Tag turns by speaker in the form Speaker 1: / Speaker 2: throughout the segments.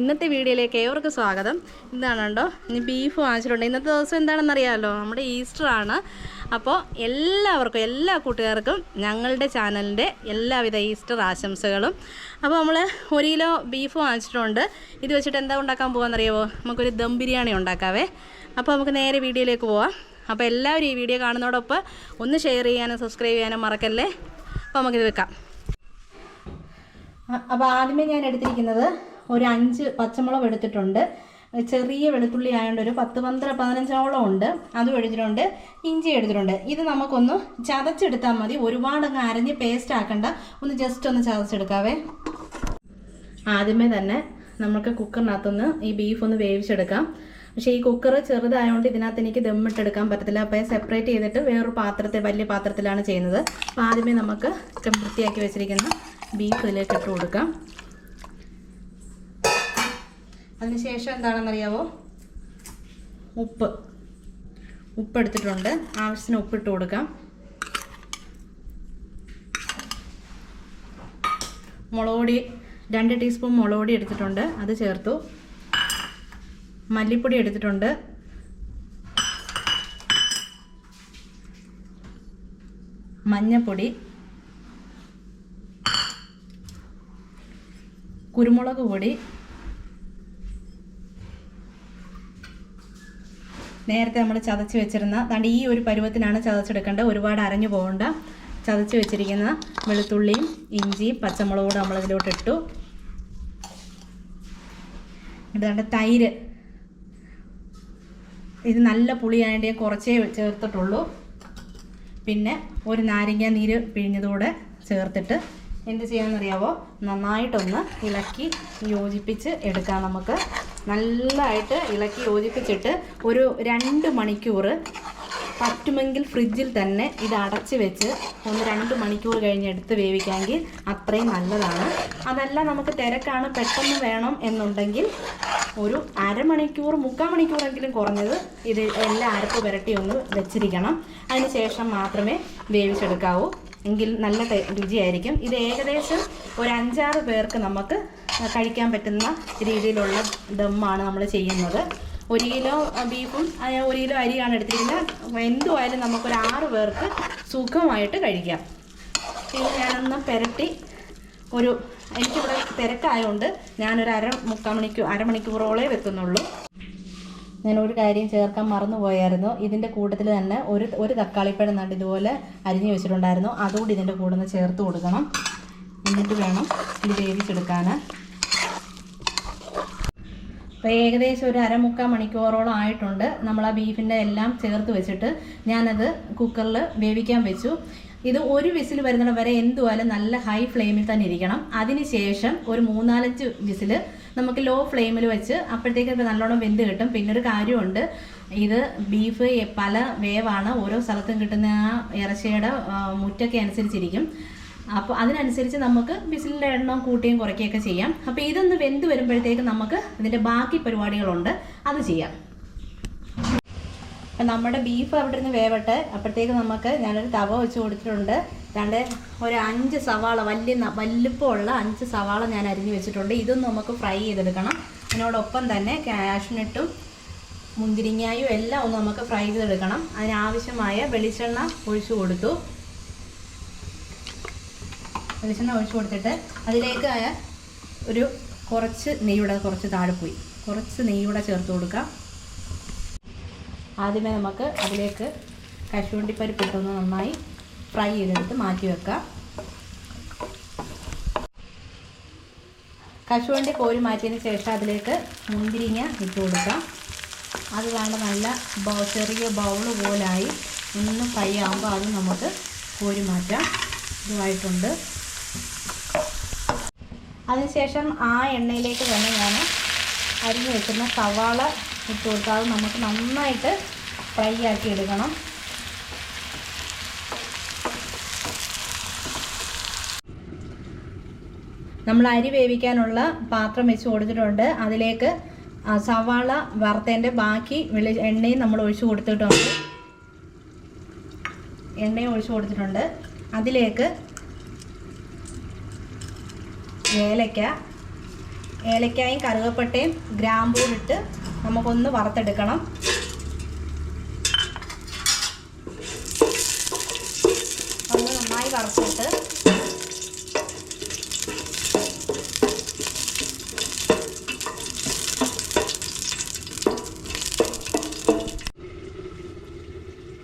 Speaker 1: ഇന്നത്തെ വീഡിയോയിലേക്ക് ഏവർക്കും സ്വാഗതം. ഇതാണ് ഇനി ബീഫ് വാങ്ങിച്ചിട്ടുണ്ട്. ഇന്നത്തെ ദിവസം എന്താണെന്ന് അറിയാമല്ലോ നമ്മുടെ ഈസ്റ്റർ ആണ്. അപ്പോൾ എല്ലാവർക്കും എല്ലാ കൂട്ടുകാർക്കും ഞങ്ങളുടെ ചാനലിന്റെ എല്ലാവിധ ഈസ്റ്റർ ആശംസകളും. അപ്പോൾ നമ്മൾ ഒരു കിലോ ബീഫ് വാങ്ങിച്ചിട്ടുണ്ട്. ഇത് വെച്ചിട്ട് എന്താ ഉണ്ടാക്കാൻ പോകാമെന്നറിയാമോ നമുക്കൊരു ദം ബിരിയാണി ഉണ്ടാക്കാവേ. അപ്പോൾ നമുക്ക് നേരെ വീഡിയോയിലേക്ക് പോവാം. അപ്പോൾ എല്ലാവരും ഈ വീഡിയോ കാണുന്നതോടൊപ്പം ഒന്ന് ഷെയർ ചെയ്യാനും സബ്സ്ക്രൈബ് ചെയ്യാനും മറക്കല്ലേ? അപ്പോൾ നമുക്കിത് വെക്കാം. അപ്പോൾ ആദ്യമേ ഞാൻ എടുത്തിരിക്കുന്നത് ഒരു അഞ്ച് പച്ചമുളക് എടുത്തിട്ടുണ്ട്. ചെറിയ വെളുത്തുള്ളി ആയതുകൊണ്ട് ഒരു പത്ത് പന്ത്രണ്ട് പതിനഞ്ചോളം ഉണ്ട്. അതും എടുത്തിട്ടുണ്ട്. ഇഞ്ചി എടുത്തിട്ടുണ്ട്. ഇത് നമുക്കൊന്ന് ചതച്ചെടുത്താൽ മതി. ഒരുപാട് അങ്ങ് അരഞ്ഞ് പേസ്റ്റ് ആക്കണ്ട. ഒന്ന് ജസ്റ്റ് ഒന്ന് ചതച്ചെടുക്കാവേ. ആദ്യമേ തന്നെ നമുക്ക് കുക്കറിനകത്തുനിന്ന് ഈ ബീഫ് ഒന്ന് വേവിച്ചെടുക്കാം. പക്ഷേ ഈ കുക്കർ ചെറുതായതുകൊണ്ട് ഇതിനകത്ത് എനിക്ക് ദമ്മിട്ടെടുക്കാൻ പറ്റത്തില്ല. അപ്പോൾ സെപ്പറേറ്റ് ചെയ്തിട്ട് വേറൊരു പാത്രത്തെ വലിയ പാത്രത്തിലാണ് ചെയ്യുന്നത്. അപ്പോൾ ആദ്യമേ നമുക്ക് വൃത്തിയാക്കി വെച്ചിരിക്കുന്ന ബീഫ് ഇതിലേക്ക് ഇട്ട് കൊടുക്കാം. അതിനുശേഷം എന്താണെന്നറിയാവോ? ഉപ്പ്. ഉപ്പ് എടുത്തിട്ടുണ്ട് ആവശ്യത്തിന് ഉപ്പിട്ട് കൊടുക്കാം. മുളക് പൊടി രണ്ട് ടീസ്പൂൺ മുളക് പൊടി എടുത്തിട്ടുണ്ട്. അത് ചേർത്തു. മല്ലിപ്പൊടി എടുത്തിട്ടുണ്ട്. മഞ്ഞപ്പൊടി. കുരുമുളക് പൊടി. നേരത്തെ നമ്മൾ ചതച്ച് വെച്ചിരുന്ന അതാണ്ട് ഈ ഒരു പരുവത്തിനാണ് ചതച്ചെടുക്കേണ്ടത്. ഒരുപാട് അരഞ്ഞു പോകേണ്ട. ചതച്ച് വെച്ചിരിക്കുന്ന വെളുത്തുള്ളിയും ഇഞ്ചിയും പച്ചമുളകൂടെ നമ്മൾ ഇതിലോട്ട് ഇട്ടു. ഇതാണ്ട് തൈര്. ഇത് നല്ല പുളിയായതുകൊണ്ട് കുറച്ചേ ചേർത്തിട്ടുള്ളൂ. പിന്നെ ഒരു നാരങ്ങ നീര് പിഴിഞ്ഞതൂടെ ചേർത്തിട്ട് എന്ത് ചെയ്യാമെന്നറിയാവോ നന്നായിട്ടൊന്ന് ഇളക്കി യോജിപ്പിച്ച് എടുക്കാം നമുക്ക്. നല്ലതായിട്ട് ഇളക്കി യോജിപ്പിച്ചിട്ട് ഒരു രണ്ട് മണിക്കൂർ പറ്റുമെങ്കിൽ ഫ്രിഡ്ജിൽ തന്നെ ഇത് അടച്ച് വെച്ച് ഒന്ന് രണ്ട് മണിക്കൂർ കഴിഞ്ഞ് എടുത്ത് വേവിക്കാമെങ്കിൽ അത്രയും നല്ലതാണ്. അതല്ല നമുക്ക് തിരക്കാണ് പെട്ടെന്ന് വേണം എന്നുണ്ടെങ്കിൽ ഒരു അരമണിക്കൂർ മുക്കാൽ മണിക്കൂറെങ്കിലും കുറഞ്ഞത് ഇത് എല്ലാം അരപ്പ് പുരട്ടി ഒന്ന് വെച്ചിരിക്കണം. അതിന് ശേഷം മാത്രമേ വേവിച്ചെടുക്കാവൂ. എങ്കിൽ നല്ല രുചിയായിരിക്കും. ഇത് ഏകദേശം ഒരു അഞ്ചാറ് പേർക്ക് നമുക്ക് കഴിക്കാൻ പറ്റുന്ന രീതിയിലുള്ള ദമ്മാണ് നമ്മൾ ചെയ്യുന്നത്. ഒരു കിലോ ബീഫും ഒരു കിലോ അരിയാണ് എടുത്തിരിക്കുന്നത്. എന്തുമായാലും നമുക്കൊരു ആറ് പേർക്ക് സുഖമായിട്ട് കഴിക്കാം. ഇനി ഞാനൊന്ന് പെരട്ടി ഒരു എനിക്കിവിടെ തിരക്കായതുകൊണ്ട് ഞാനൊരു അര മുക്കാൽ മണിക്കൂർ അരമണിക്കൂറോളേ വെക്കുന്നുള്ളൂ. ഞാൻ ഒരു കാര്യം ചേർക്കാൻ മറന്നു പോയായിരുന്നു. ഇതിന്റെ കൂട്ടത്തിൽ തന്നെ ഒരു ഒരു തക്കാളിപ്പഴം നട്ട് ഇതുപോലെ അരിഞ്ഞു വെച്ചിട്ടുണ്ടായിരുന്നു. അതുകൂടി ഇതിന്റെ കൂടെ ചേർത്ത് കൊടുക്കണം. എന്നിട്ട് വേണം ഇത് വേവിച്ചെടുക്കാൻ അപ്പോൾ ഏകദേശം ഒരു അരമുക്കാൽ മണിക്കൂറോളം ആയിട്ടുണ്ട്. നമ്മൾ ആ ബീഫിന്റെ എല്ലാം ചേർത്ത് വെച്ചിട്ട് ഞാനത് കുക്കറിൽ വേവിക്കാൻ വെച്ചു. ഇത് ഒരു വിസിൽ വരുന്നിടം വരെ എന്തുവായാലും നല്ല ഹൈ ഫ്ലെയിമിൽ തന്നെ ഇരിക്കണം. അതിനുശേഷം ഒരു മൂന്നാലഞ്ച് വിസിൽ നമുക്ക് ലോ ഫ്ലെയിമിൽ വെച്ച് അപ്പോഴത്തേക്ക് നല്ലോണം വെന്ത് കിട്ടും. പിന്നെ ഒരു കാര്യമുണ്ട് ഇത് ബീഫ് പല വേവാണ്. ഓരോ സ്ഥലത്തും കിട്ടുന്ന ആ ഇറച്ചിയുടെ മുറ്റൊക്കെ അനുസരിച്ചിരിക്കും. അപ്പോൾ അതിനനുസരിച്ച് നമുക്ക് വിസിലിന്റെ എണ്ണം കൂട്ടുകയും കുറയ്ക്കുകയൊക്കെ ചെയ്യാം. അപ്പോൾ ഇതൊന്ന് വെന്ത് വരുമ്പോഴത്തേക്ക് നമുക്ക് ഇതിന്റെ ബാക്കി പരിപാടികളുണ്ട്. അത് ചെയ്യാം. അപ്പം നമ്മുടെ ബീഫ് അവിടെ നിന്ന് വേവട്ടെ. അപ്പോഴത്തേക്ക് നമുക്ക് ഞാനൊരു തവ വെച്ച് കൊടുത്തിട്ടുണ്ട്. രണ്ട് ഒരു അഞ്ച് സവാള വലിയ വലുപ്പമുള്ള അഞ്ച് സവാള ഞാൻ അരിഞ്ഞ് വെച്ചിട്ടുണ്ട്. ഇതൊന്നും നമുക്ക് ഫ്രൈ ചെയ്തെടുക്കണം. അതിനോടൊപ്പം തന്നെ കാഷ്നട്ടും മുന്തിരിങ്ങായും എല്ലാം ഒന്ന് നമുക്ക് ഫ്രൈ ചെയ്തെടുക്കണം. അതിനാവശ്യമായ വെളിച്ചെണ്ണ ഒഴിച്ചു കൊടുത്തു. വെളിച്ചെണ്ണ ഒഴിച്ചു കൊടുത്തിട്ട് അതിലേക്ക് ഒരു കുറച്ച് നെയ്യൂടെ കുറച്ച് താഴെ പോയി കുറച്ച് നെയ്യൂടെ ചേർത്ത് കൊടുക്കാം. ആദ്യമേ നമുക്ക് അതിലേക്ക് കശുവണ്ടിപ്പരിപ്പ് ഇട്ടൊന്ന് നന്നായി ഫ്രൈ ചെയ്തെടുത്ത് മാറ്റി വെക്കാം. കശുവണ്ടി കോരി മാറ്റിയതിന് ശേഷം അതിലേക്ക് മുന്തിരിങ്ങ ഇട്ട് കൊടുക്കാം. അത് വേണ്ട നല്ല ചെറിയ ബൗൾ പോലായി ഒന്ന് ഫ്രൈ ആകുമ്പോൾ അത് നമുക്ക് കോരി മാറ്റാം. ഇതുമായിട്ടുണ്ട്. അതിനുശേഷം ആ എണ്ണയിലേക്ക് തന്നെ ഞാൻ അരിഞ്ഞ് വെക്കുന്ന സവാള ഇട്ട് കൊടുക്കുക അത് നമുക്ക് നന്നായിട്ട് ഫ്രൈ ആക്കി എടുക്കണം. നമ്മൾ അരി വേവിക്കാനുള്ള പാത്രം വെച്ച് കൊടുത്തിട്ടുണ്ട്. അതിലേക്ക് സവാള വറുത്തതിന്റെ ബാക്കി വെളി എണ്ണയും നമ്മൾ ഒഴിച്ചു കൊടുത്തിട്ടുണ്ട്. എണ്ണയും ഒഴിച്ചു കൊടുത്തിട്ടുണ്ട്. അതിലേക്ക് ഏലക്ക. ഏലക്കായും കറുകപ്പട്ടയും ഗ്രാമ്പൂവും ഇട്ട് നമുക്കൊന്ന് വറുത്തെടുക്കണം. ഒന്ന് നന്നായി വറുത്തിട്ട്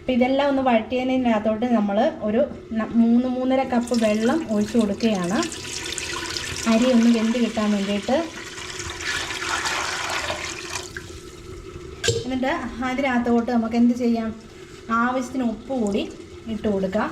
Speaker 1: അപ്പം ഇതെല്ലാം ഒന്ന് വഴറ്റിയതിനകത്തോട്ട് നമ്മൾ ഒരു മൂന്ന് മൂന്നര കപ്പ് വെള്ളം ഒഴിച്ചു കൊടുക്കുകയാണ്. അരി ഒന്ന് വെന്ത് കിട്ടാൻ വേണ്ടിയിട്ട് എന്നിട്ട് അതിനകത്തോട്ട് നമുക്ക് എന്ത് ചെയ്യാം? ആവശ്യത്തിന് ഉപ്പ് കൂടി ഇട്ട് കൊടുക്കാം.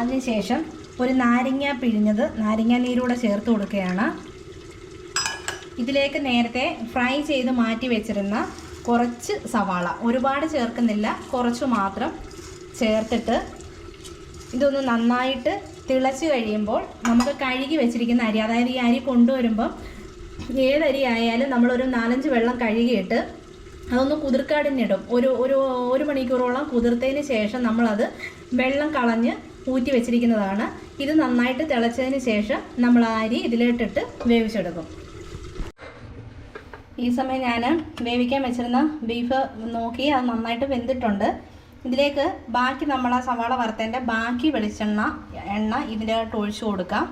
Speaker 1: അതിനുശേഷം ഒരു നാരങ്ങ പിഴിഞ്ഞത് നാരങ്ങ നീരൂടെ ചേർത്ത് കൊടുക്കുകയാണ്. ഇതിലേക്ക് നേരത്തെ ഫ്രൈ ചെയ്ത് മാറ്റി വെച്ചിരുന്ന കുറച്ച് സവാള. ഒരുപാട് ചേർക്കുന്നില്ല. കുറച്ച് മാത്രം ചേർത്തിട്ട് ഇതൊന്ന് നന്നായിട്ട് തിളച്ച് കഴിയുമ്പോൾ നമുക്ക് കഴുകി വെച്ചിരിക്കുന്ന അരി അതായത് ഈ അരി കൊണ്ടുവരുമ്പോൾ ഏതരി ആയാലും നമ്മളൊരു നാലഞ്ച് വെള്ളം കഴുകിയിട്ട് അതൊന്ന് കുതിർക്കാടിനിടും. ഒരു ഒരു ഒരു മണിക്കൂറോളം കുതിർത്തതിന് ശേഷം നമ്മളത് വെള്ളം കളഞ്ഞ് ഊറ്റി വെച്ചിരിക്കുന്നതാണ്. ഇത് നന്നായിട്ട് തിളച്ചതിന് ശേഷം നമ്മൾ ആ അരി ഇതിലിട്ടിട്ട് വേവിച്ചെടുക്കും. ഈ സമയം ഞാൻ വേവിക്കാൻ വെച്ചിരുന്ന ബീഫ് നോക്കി അത് നന്നായിട്ട് വെന്തിട്ടുണ്ട്. ഇതിലേക്ക് ബാക്കി നമ്മൾ ആ സവാള വറുത്തതിന്റെ ബാക്കി വെളിച്ചെണ്ണ എണ്ണ ഇതിലോട്ട് ഒഴിച്ചു കൊടുക്കാം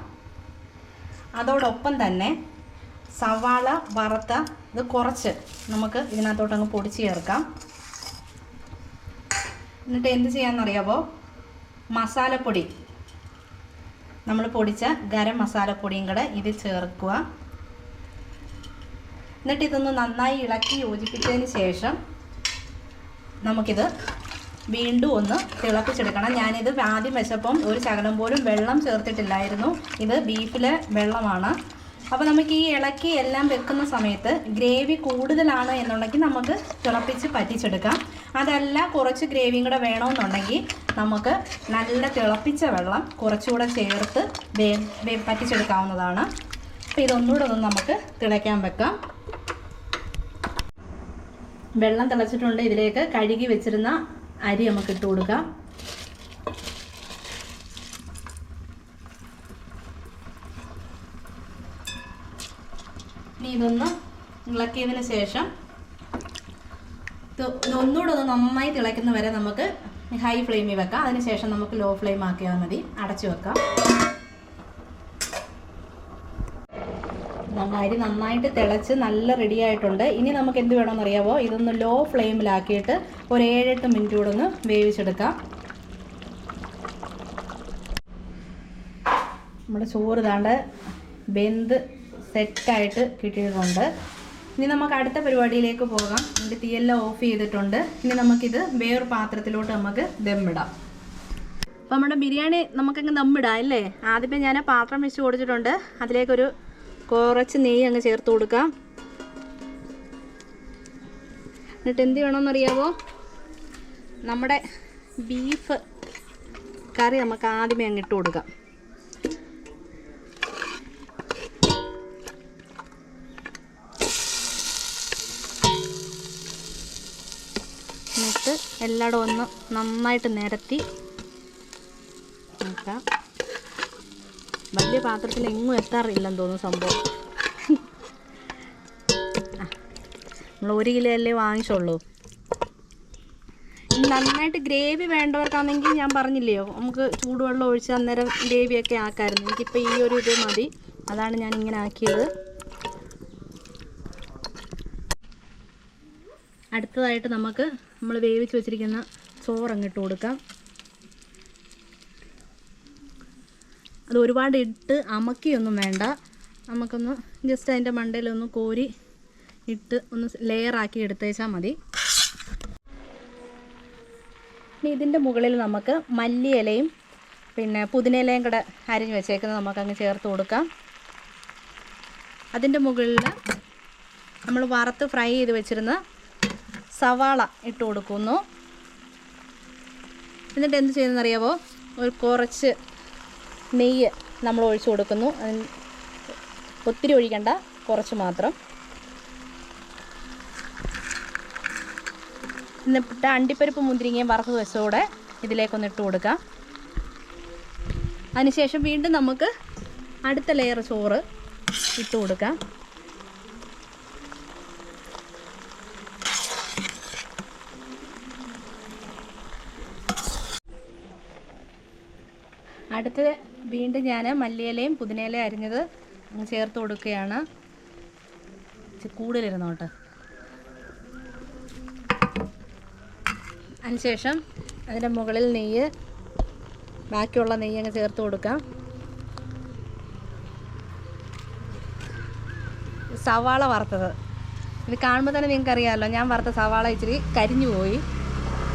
Speaker 1: അതോടൊപ്പം തന്നെ സവാള വറുത്ത ഇത് കുറച്ച് നമുക്ക് ഇതിനകത്തോട്ടങ്ങ് പൊടിച്ച് ചേർക്കാം. എന്നിട്ട് എന്ത് ചെയ്യാമെന്നറിയാമോ മസാലപ്പൊടി. നമ്മൾ പൊടിച്ച ഗരം മസാലപ്പൊടിയും കൂടെ ഇതിൽ ചേർക്കുക. എന്നിട്ട് ഇതൊന്ന് നന്നായി ഇളക്കി യോജിപ്പിച്ചതിന് ശേഷം നമുക്കിത് വീണ്ടും ഒന്ന് തിളപ്പിച്ചെടുക്കണം. ഞാനിത് ആദ്യം വെച്ചപ്പം ഒരു ശകലം പോലും വെള്ളം ചേർത്തിട്ടില്ലായിരുന്നു. ഇത് ബീഫിലെ വെള്ളമാണ്. അപ്പോൾ നമുക്ക് ഈ ഇളക്കി എല്ലാം വെക്കുന്ന സമയത്ത് ഗ്രേവി കൂടുതലാണ് എന്നുണ്ടെങ്കിൽ നമുക്ക് തിളപ്പിച്ച് പറ്റിച്ചെടുക്കാം. അതല്ല കുറച്ച് ഗ്രേവിയും കൂടെ വേണമെന്നുണ്ടെങ്കിൽ നമുക്ക് നല്ല തിളപ്പിച്ച വെള്ളം കുറച്ചുകൂടെ ചേർത്ത് പറ്റിച്ചെടുക്കാവുന്നതാണ്. അപ്പോൾ ഇതൊന്നുകൂടെ ഒന്ന് നമുക്ക് തിളയ്ക്കാൻ വെക്കാം. വെള്ളം തിളച്ചിട്ടുണ്ട്. ഇതിലേക്ക് കഴുകി വെച്ചിരുന്ന അരി നമുക്ക് ഇട്ട് കൊടുക്കാം. ഇനി ഇതൊന്ന് ഇളക്കിയതിന് ശേഷം ഒന്നുകൂടെ ഒന്ന് നന്നായി തിളയ്ക്കുന്ന വരെ നമുക്ക് ഹൈ ഫ്ലെയിമിൽ വെക്കാം. അതിനുശേഷം നമുക്ക് ലോ ഫ്ലെയിം ആക്കിയാൽ മതി. അടച്ചു വെക്കാം. അരി നന്നായിട്ട് തിളച്ച് നല്ല റെഡി ആയിട്ടുണ്ട്. ഇനി നമുക്ക് എന്ത് വേണമെന്ന് അറിയാമോ ഇതൊന്ന് ലോ ഫ്ലെയിമിലാക്കിയിട്ട് ഒരു ഏഴെട്ട് മിനിറ്റ് കൂടെ ഒന്ന് വേവിച്ചെടുക്കാം. നമ്മുടെ ചോറ് താണ്ട് വെന്ത് സെറ്റായിട്ട് കിട്ടിയിട്ടുണ്ട്. ഇനി നമുക്ക് അടുത്ത പരിപാടിയിലേക്ക് പോകാം. എന്റെ തീയെല്ലാം ഓഫ് ചെയ്തിട്ടുണ്ട്. ഇനി നമുക്കിത് വേറൊരു പാത്രത്തിലോട്ട് നമുക്ക് ദമ്മിടാം. അപ്പോൾ നമ്മുടെ ബിരിയാണി നമുക്കങ്ങ് ദമ്മിടാം അല്ലേ? ആദ്യമേ ഞാൻ പാത്രം വെച്ച് കൊടുത്തിട്ടുണ്ട്. അതിലേക്കൊരു കുറച്ച് നെയ്യ് അങ്ങ് ചേർത്ത് കൊടുക്കാം. എന്നിട്ട് എന്ത് വേണമെന്നറിയാവോ നമ്മുടെ ബീഫ് കറി നമുക്ക് ആദ്യമേ അങ്ങ് ഇട്ട് കൊടുക്കാം. എന്നിട്ട് എല്ലായിടും ഒന്ന് നന്നായിട്ട് നിരത്തി നോക്കാം. വലിയ പാത്രത്തിൽ എങ്ങും എത്താറില്ലെന്ന് തോന്നുന്നു സംഭവം. നമ്മൾ ഒരു കിലോ അല്ലേ വാങ്ങിച്ചുള്ളൂ നന്നായിട്ട് ഗ്രേവി വേണ്ടവർക്കാണെങ്കിൽ ഞാൻ പറഞ്ഞില്ലയോ? നമുക്ക് ചൂടുവെള്ളം ഒഴിച്ച് അന്നേരം ഗ്രേവിയൊക്കെ ആക്കാമായിരുന്നു എനിക്കിപ്പോൾ ഈ ഒരു ഇത് മതി. അതാണ് ഞാൻ ഇങ്ങനെ ആക്കിയത്. അടുത്തതായിട്ട് നമുക്ക് നമ്മൾ വേവിച്ച് വെച്ചിരിക്കുന്ന ചോറ് അങ്ങിട്ട് കൊടുക്കാം. അത് ഒരുപാട് ഇട്ട് അമക്കിയൊന്നും വേണ്ട. നമുക്കൊന്ന് ജസ്റ്റ് അതിന്റെ മണ്ടയിലൊന്ന് കോരി ഇട്ട് ഒന്ന് ലെയറാക്കി എടുത്തേച്ചാൽ മതി. ഇനി ഇതിന്റെ മുകളിൽ നമുക്ക് മല്ലിയിലയും പിന്നെ പുതിനയിലയും കൂടെ അരിഞ്ഞ് വെച്ചേക്കുന്നത് നമുക്കങ്ങ് ചേർത്ത് കൊടുക്കാം. അതിന്റെ മുകളിൽ നമ്മൾ വറുത്ത് ഫ്രൈ ചെയ്ത് വെച്ചിരുന്ന സവാള ഇട്ട് കൊടുക്കുന്നു. എന്നിട്ട് എന്ത് ചെയ്യുന്നതെന്നറിയാവോ ഒരു കുറച്ച് നെയ്യ് നമ്മൾ ഒഴിച്ചു കൊടുക്കുന്നു. ഒത്തിരി ഒഴിക്കണ്ട കുറച്ച് മാത്രം. എന്നിട്ട് അണ്ടിപ്പരിപ്പ് മുന്തിരിങ്ങയും വറുത്ത് വെച്ചതോടെ ഇതിലേക്കൊന്ന് ഇട്ട് കൊടുക്കാം. അതിനുശേഷം വീണ്ടും നമുക്ക് അടുത്ത ലെയർ ചോറ് ഇട്ട് കൊടുക്കാം. അടുത്ത് വീണ്ടും ഞാൻ മല്ലിയിലയും പുതിനയിലയും അരിഞ്ഞത് ചേർത്ത് കൊടുക്കുകയാണ്. കൂടുതലിരുന്നോട്ട് അതിനുശേഷം അതിന്റെ മുകളിൽ നെയ്യ് ബാക്കിയുള്ള നെയ്യ് അങ്ങ് ചേർത്ത് കൊടുക്കാം. സവാള വറുത്തത്. ഇത് കാണുമ്പോൾ തന്നെ നിങ്ങൾക്ക് അറിയാമല്ലോ ഞാൻ വറുത്ത സവാള ഇച്ചിരി കരിഞ്ഞു പോയി.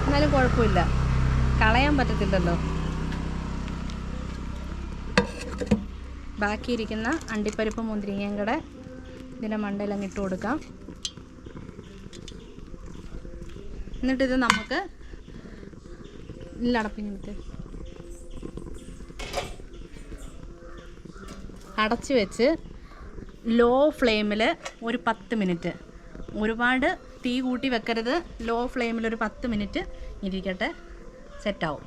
Speaker 1: എന്നാലും കുഴപ്പമില്ല. കളയാൻ പറ്റത്തില്ലല്ലോ. ബാക്കിയിരിക്കുന്ന അണ്ടിപ്പരിപ്പ് മുന്തിരിങ്ങയും കൂടെ ഇതിന്റെ മണ്ടയിലങ്ങ് ഇട്ട് കൊടുക്കാം. എന്നിട്ടിത് നമുക്ക് ഇല്ലടപ്പിഞ്ഞിട്ട് അടച്ച് വെച്ച് ലോ ഫ്ലെയിമിൽ ഒരു പത്ത് മിനിറ്റ്. ഒരുപാട് തീ കൂട്ടി വെക്കരുത്. ലോ ഫ്ലെയിമിൽ ഒരു പത്ത് മിനിറ്റ് ഇരിക്കട്ടെ. സെറ്റാവും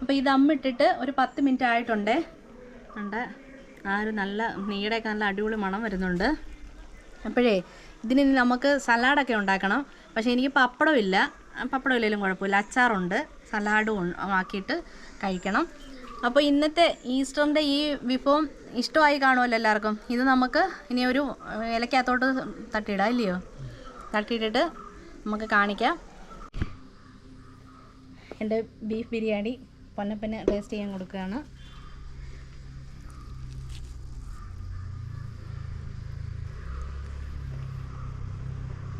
Speaker 1: അപ്പോൾ ഇത് അമ്മിട്ടിട്ട് ഒരു പത്ത് മിനിറ്റ് ആയിട്ടുണ്ടേ? ഉണ്ട്. ആ ഒരു നല്ല നീടൊക്കെ നല്ല അടിപൊളി മണം വരുന്നുണ്ട്. അപ്പോഴേ ഇതിന് നമുക്ക് സലാഡൊക്കെ ഉണ്ടാക്കണം. പക്ഷേ എനിക്ക് പപ്പടം ഇല്ല. പപ്പടം ഇല്ലെങ്കിലും കുഴപ്പമില്ല. അച്ചാറുണ്ട്. സലാഡും ആക്കിയിട്ട് കഴിക്കണം. അപ്പോൾ ഇന്നത്തെ ഈസ്റ്ററിന്റെ ഈ വിഭവം ഇഷ്ടമായി കാണുമല്ലോ എല്ലാവർക്കും? ഇത് നമുക്ക് ഇനി ഒരു ഇലക്കകത്തോട്ട് തട്ടിയിടാം ഇല്ലയോ? തട്ടിയിട്ടിട്ട് നമുക്ക് കാണിക്കാം. എന്റെ ബീഫ് ബിരിയാണി പൊന്നപ്പന്നെ ടേസ്റ്റ് ചെയ്യാൻ കൊടുക്കുകയാണ്.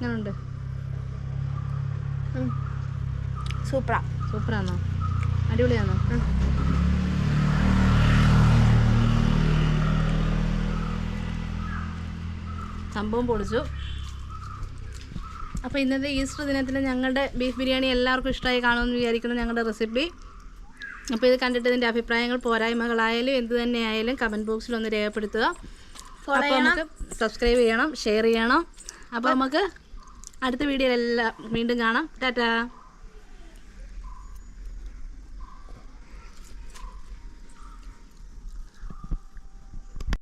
Speaker 1: എങ്ങനെയുണ്ട്
Speaker 2: സൂപ്പറാ.
Speaker 1: സൂപ്പറാണോ അടിപൊളിയാണോ സംഭവം പൊളിച്ചു. അപ്പോൾ ഇന്നത്തെ ഈസ്റ്റർ ദിനത്തിൽ ഞങ്ങളുടെ ബീഫ് ബിരിയാണി എല്ലാവർക്കും ഇഷ്ടമായി കാണുമെന്ന് വിചാരിക്കുന്നു ഞങ്ങളുടെ റെസിപ്പി. അപ്പോൾ ഇത് കണ്ടിട്ട് ഇതിന്റെ അഭിപ്രായങ്ങൾ പോരായ്മകളായാലും എന്ത് തന്നെയായാലും കമന്റ് ബോക്സിൽ ഒന്ന് രേഖപ്പെടുത്തുക അപ്പോൾ നമുക്ക് സബ്സ്ക്രൈബ് ചെയ്യണം ഷെയർ ചെയ്യണം. അപ്പോൾ നമുക്ക് അടുത്ത വീഡിയോയിലെല്ലാം വീണ്ടും കാണാം. ടാറ്റാ.